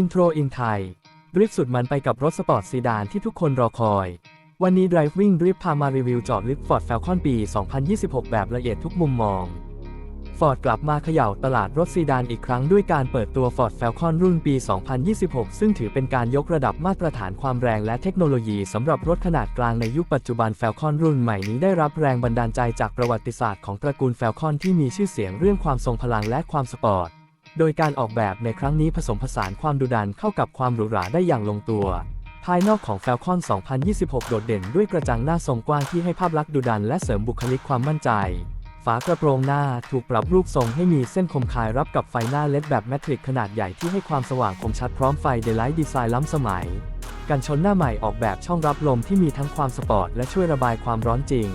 Intro in Thai ดริฟสุดมันไปกับรถสปอร์ตซีดานที่ทุกคนรอคอย วันนี้ Driving d r i f พามารีวิวจอดลิฟต์ Ford Falcon ปี 2026 แบบละเอียดทุกมุมมอง Ford กลับมาเขย่าตลาดรถซีดานอีกครั้งด้วยการเปิดตัว Ford Falcon รุ่นปี 2026 ซึ่งถือเป็นการยกระดับมาตรฐานความแรงและเทคโนโลยีสำหรับรถขนาดกลางในยุคปัจจุบัน Falcon รุ่นใหม่นี้ได้รับแรงบันดาลใจจากประวัติศาสตร์ของตระกูล Falcon ที่มีชื่อเสียงเรื่องความทรงพลังและความสปอร์ต โดยการออกแบบในครั้งนี้ผสมผสานความดุดันเข้ากับความหรูหราได้อย่างลงตัว ภายนอกของ Falcon 2026 โดดเด่นด้วยกระจังหน้าทรงกว้างที่ให้ภาพลักษณ์ดุดันและเสริมบุคลิกความมั่นใจ ฝากระโปรงหน้าถูกปรับรูปทรงให้มีเส้นคมคายรับกับไฟหน้าเลดแบบแมทริกขนาดใหญ่ที่ให้ความสว่างคมชัดพร้อมไฟเดลไลท์ดีไซน์ล้ำสมัย กันชนหน้าใหม่ออกแบบช่องรับลมที่มีทั้งความสปอร์ตและช่วยระบายความร้อนจริง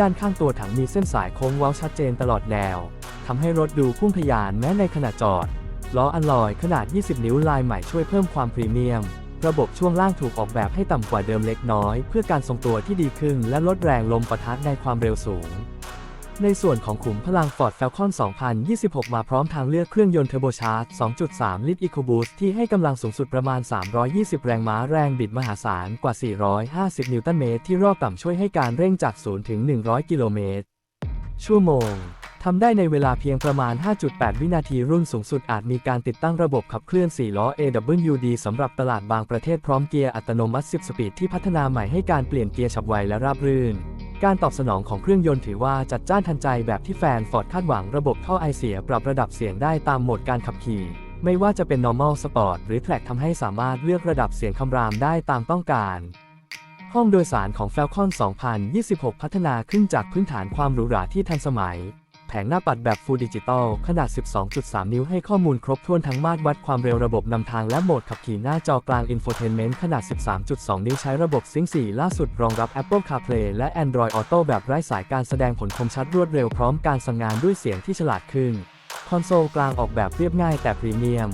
ด้านข้างตัวถังมีเส้นสายโค้งเว้าชัดเจนตลอดแนว ทำให้รถดูพุ่งทะยานแม้ในขณะจอด ล้ออัลลอยขนาด 20 นิ้วลายใหม่ช่วยเพิ่มความพรีเมียม ระบบช่วงล่างถูกออกแบบให้ต่ำกว่าเดิมเล็กน้อย เพื่อการทรงตัวที่ดีขึ้นและลดแรงลมปะทะในความเร็วสูง ในส่วนของขุมพลัง Ford Falcon 2026 มาพร้อมทางเลือกเครื่องยนต์เทอร์โบชาร์จ 2.3 ลิตร EcoBoost ที่ให้กำลังสูงสุดประมาณ 320 แรงม้าแรงบิดมหาศาลกว่า 450 นิวตันเมตรที่รอบต่ำช่วยให้การเร่งจาก 0 ถึง 100 กิโลเมตรชั่วโมง ทำได้ในเวลาเพียงประมาณ 5.8 วินาทีรุ่นสูงสุดอาจมีการติดตั้งระบบขับเคลื่อน 4 ล้อ AWD สำหรับตลาดบางประเทศพร้อมเกียร์อัตโนมัติ 10 สปีดที่พัฒนาใหม่ให้การเปลี่ยนเกียร์ฉับไวและราบรื่น การตอบสนองของเครื่องยนต์ถือว่าจัดจ้านทันใจแบบที่แฟนฟอร์ดคาดหวังระบบท่อไอเสียปรับระดับเสียงได้ตามโหมดการขับขี่ ไม่ว่าจะเป็น normal sport หรือ track ทำให้สามารถเลือกระดับเสียงคำรามได้ตามต้องการห้องโดยสารของ Falcon 2026 พัฒนาขึ้นจากพื้นฐานความหรูหราที่ทันสมัย แผงหน้าปัดแบบ Full Digital ขนาด 12.3 นิ้วให้ข้อมูลครบถ้วนทั้งมาตรวัดความเร็วระบบนำทางและโหมดขับขี่หน้าจอกลาง Infotainment ขนาด 13.2 นิ้วใช้ระบบซิงค์4ล่าสุดรองรับ Apple CarPlay และ Android Auto แบบไร้สายการแสดงผลคมชัดรวดเร็วพร้อมการสั่งงานด้วยเสียงที่ฉลาดขึ้น คอนโซลกลางออกแบบเรียบง่ายแต่พรีเมียม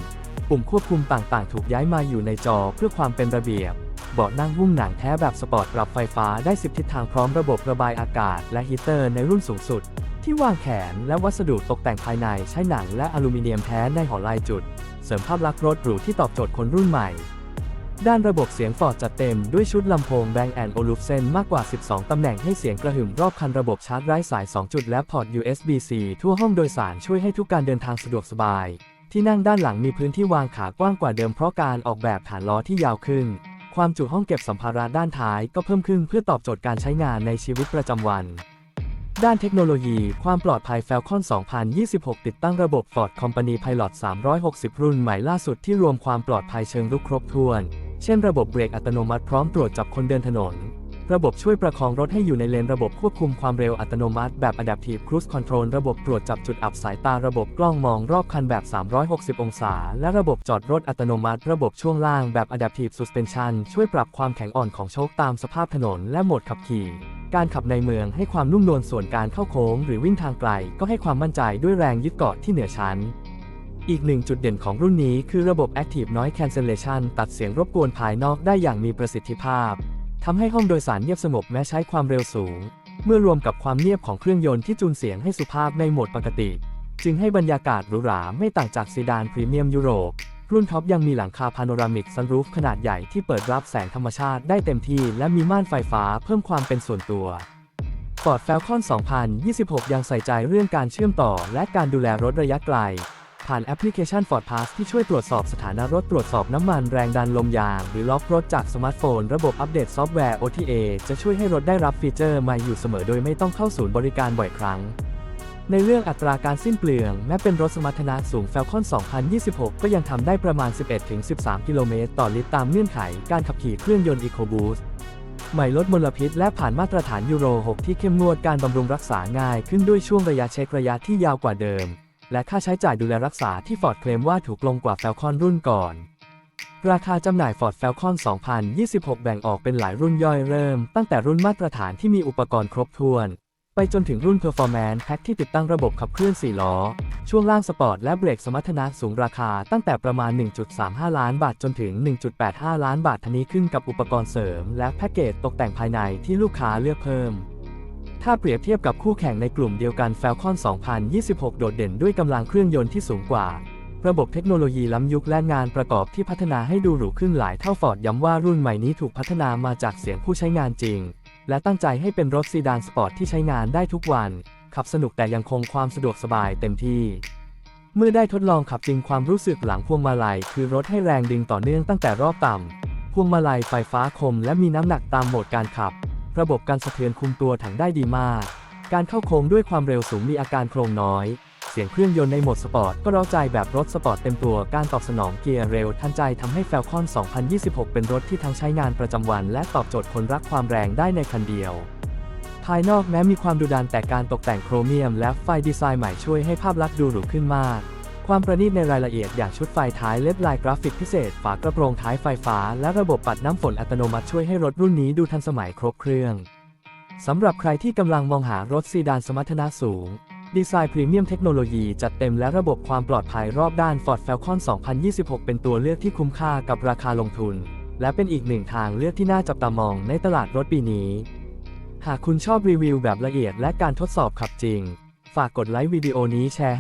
ปุ่มควบคุมต่างๆ ถูกย้ายมาอยู่ในจอเพื่อความเป็นระเบียบเบาะนั่งหุ้มหนังแท้แบบสปอร์ตปรับไฟฟ้าได้ 10 ทิศทางพร้อมระบบระบายอากาศ และฮีเตอร์ในรุ่นสูงสุด ที่วางแขนและวัสดุตกแต่งภายในใช้หนังและอลูมิเนียมแท้ในหอลายจุด เสริมภาพลักษณ์รถหรูที่ตอบโจทย์คนรุ่นใหม่ ด้านระบบเสียงฟอร์ดจัดเต็มด้วยชุดลำโพงแบงแอนโอลูฟเซนมากกว่า 12 ตำแหน่งให้เสียงกระหึ่มรอบคันระบบชาร์จไร้สาย 2 จุดและพอร์ต USB-C ทั่วห้องโดยสารช่วยให้ทุกการเดินทางสะดวกสบาย ที่นั่งด้านหลังมีพื้นที่วางขากว้างกว่าเดิมเพราะการออกแบบฐานล้อที่ยาวขึ้น ความจุห้องเก็บสัมภาระด้านท้ายก็เพิ่มขึ้นเพื่อตอบโจทย์การใช้งานในชีวิตประจำวัน ด้านเทคโนโลยีความปลอดภัย Falcon 2026 ติดตั้งระบบ Ford Company Pilot 360 รุ่นใหม่ล่าสุดที่รวมความปลอดภัยเชิงรุกครบถ้วน เช่นระบบเบรกอัตโนมัติพร้อมตรวจจับคนเดินถนน ระบบช่วยประคองรถให้อยู่ในเลนระบบควบคุมความเร็วอัตโนมัติ แบบ Adaptive Cruise Control ระบบตรวจจับจุดอับสายตาระบบกล้องมองรอบคันแบบ 360 องศา และระบบจอดรถอัตโนมัติ ระบบช่วงล่างแบบ Adaptive Suspension ช่วยปรับความแข็งอ่อนของโชคตามสภาพถนนและโหมดขับขี่การขับในเมืองให้ความนุ่มนวลส่วนการเข้าโค้ง หรือวิ่งทางไกลก็ให้ความมั่นใจด้วยแรงยึดเกาะที่เหนือชั้น อีกหนึ่งจุดเด่นของรุ่นนี้คือระบบ Active Noise Cancellation ตัดเสียงรบกวนภายนอกได้อย่างมีประสิทธิภาพ ทำให้ห้องโดยสารเงียบสงบแม้ใช้ความเร็วสูง เมื่อรวมกับความเงียบของเครื่องยนต์ที่จูนเสียงให้สุภาพในโหมดปกติ จึงให้บรรยากาศหรูหราไม่ต่างจากซีดานพรีเมียมยุโรป รุ่นท็อปยังมีหลังคาพาโนรามิกซันรูฟขนาดใหญ่ที่เปิดรับแสงธรรมชาติได้เต็มที่ และมีม่านไฟฟ้าเพิ่มความเป็นส่วนตัว Ford Falcon 2026 ยังใส่ใจเรื่องการเชื่อมต่อและการดูแลรถระยะไกล ผ่านแอปพลิเคชัน Ford Pass ที่ช่วยตรวจสอบสถานะรถตรวจสอบน้ำมันแรงดันลมยาง หรือล็อกรถจากสมาร์ทโฟน ระบบอัปเดตซอฟต์แวร์ OTA จะช่วยให้รถได้รับฟีเจอร์ใหม่อยู่เสมอโดยไม่ต้องเข้าศูนย์บริการบ่อยครั้ง ในเรื่องอัตราการสิ้นเปลือง แม้เป็นรถสมรรถนะสูง Falcon 2026 ก็ยังทำได้ประมาณ 11-13 กิโลเมตรต่อลิตรตามเงื่อนไขการขับขี่เครื่องยนต์ EcoBoost ใหม่ลดมลพิษและผ่านมาตรฐานยูโร 6 ที่เข้มงวดการบำรุงรักษาง่ายขึ้นด้วยช่วงระยะเช็คระยะที่ยาวกว่าเดิม และค่าใช้จ่ายดูแลรักษาที่ Ford เคลมว่าถูกลงกว่า Falcon รุ่นก่อน ราคาจำหน่าย Ford Falcon 2026 แบ่งออกเป็นหลายรุ่นย่อยเริ่ม ตั้งแต่รุ่นมาตรฐานที่มีอุปกรณ์ครบถ้วน ไปจนถึงรุ่น Performance Pack ที่ติดตั้งระบบขับเคลื่อน 4 ล้อ ช่วงล่างสปอร์ตและเบรกสมรรถนะสูงราคาตั้งแต่ประมาณ 1.35 ล้านบาทจนถึง 1.85 ล้านบาททันนี้ขึ้นกับอุปกรณ์เสริม และแพ็กเกจตกแต่งภายในที่ลูกค้าเลือกเพิ่ม ถ้าเปรียบเทียบกับคู่แข่งในกลุ่มเดียวกัน Falcon 2026 โดดเด่นด้วยกำลังเครื่องยนต์ที่สูงกว่า ระบบเทคโนโลยีล้ำยุคและงานประกอบที่พัฒนาให้ดูหรูขึ้นหลายเท่าฟอร์ดย้ำว่ารุ่นใหม่นี้ถูกพัฒนามาจากเสียงผู้ใช้งานจริง และตั้งใจให้เป็นรถซีดานสปอร์ตที่ใช้งานได้ทุกวัน ขับสนุกแต่ยังคงความสะดวกสบายเต็มที่เมื่อได้ทดลองขับจริงความรู้สึกหลังพวงมาลัย คือรถให้แรงดึงต่อเนื่องตั้งแต่รอบต่ำพวงมาลัยไฟฟ้าคมและมีน้ำหนักตามโหมดการขับ ระบบการสะเทือนคุมตัวถังได้ดีมาก การเข้าโค้งด้วยความเร็วสูงมีอาการโครงน้อย เสียงเครื่องยนต์ในโหมดสปอร์ตก็ร้าใจแบบรถสปอร์ตเต็มตัว การตอบสนองเกียร์เร็วทันใจทำให้ Falcon 2026 เป็นรถที่ทั้งใช้งานประจำวัน และตอบโจทย์คนรักความแรงได้ในคันเดียว ภายนอกแม้มีความดุดันแต่การตกแต่งโครเมียม และไฟดีไซน์ใหม่ช่วยให้ภาพลักษณ์ดูหรูขึ้นมาก ความประณีตในรายละเอียดอย่างชุดไฟท้ายเล็บลายกราฟิกพิเศษ ฝากระโปรงท้ายไฟฟ้า และระบบปัดน้ำฝนอัตโนมัติช่วยให้รถรุ่นนี้ดูทันสมัยครบเครื่องสำหรับใครที่กำลังมองหารถซีดานสมรรถนะสูง ดีไซน์พรีเมียมเทคโนโลยีจัดเต็มและระบบความปลอดภัยรอบด้าน Ford Falcon 2026 เป็นตัวเลือกที่คุ้มค่ากับราคาลงทุน และเป็นอีกหนึ่งทางเลือกที่น่าจับตามองในตลาดรถปีนี้ หากคุณชอบรีวิวแบบละเอียดและการทดสอบขับจริง ฝากกดไลค์วิดีโอนี้แชร์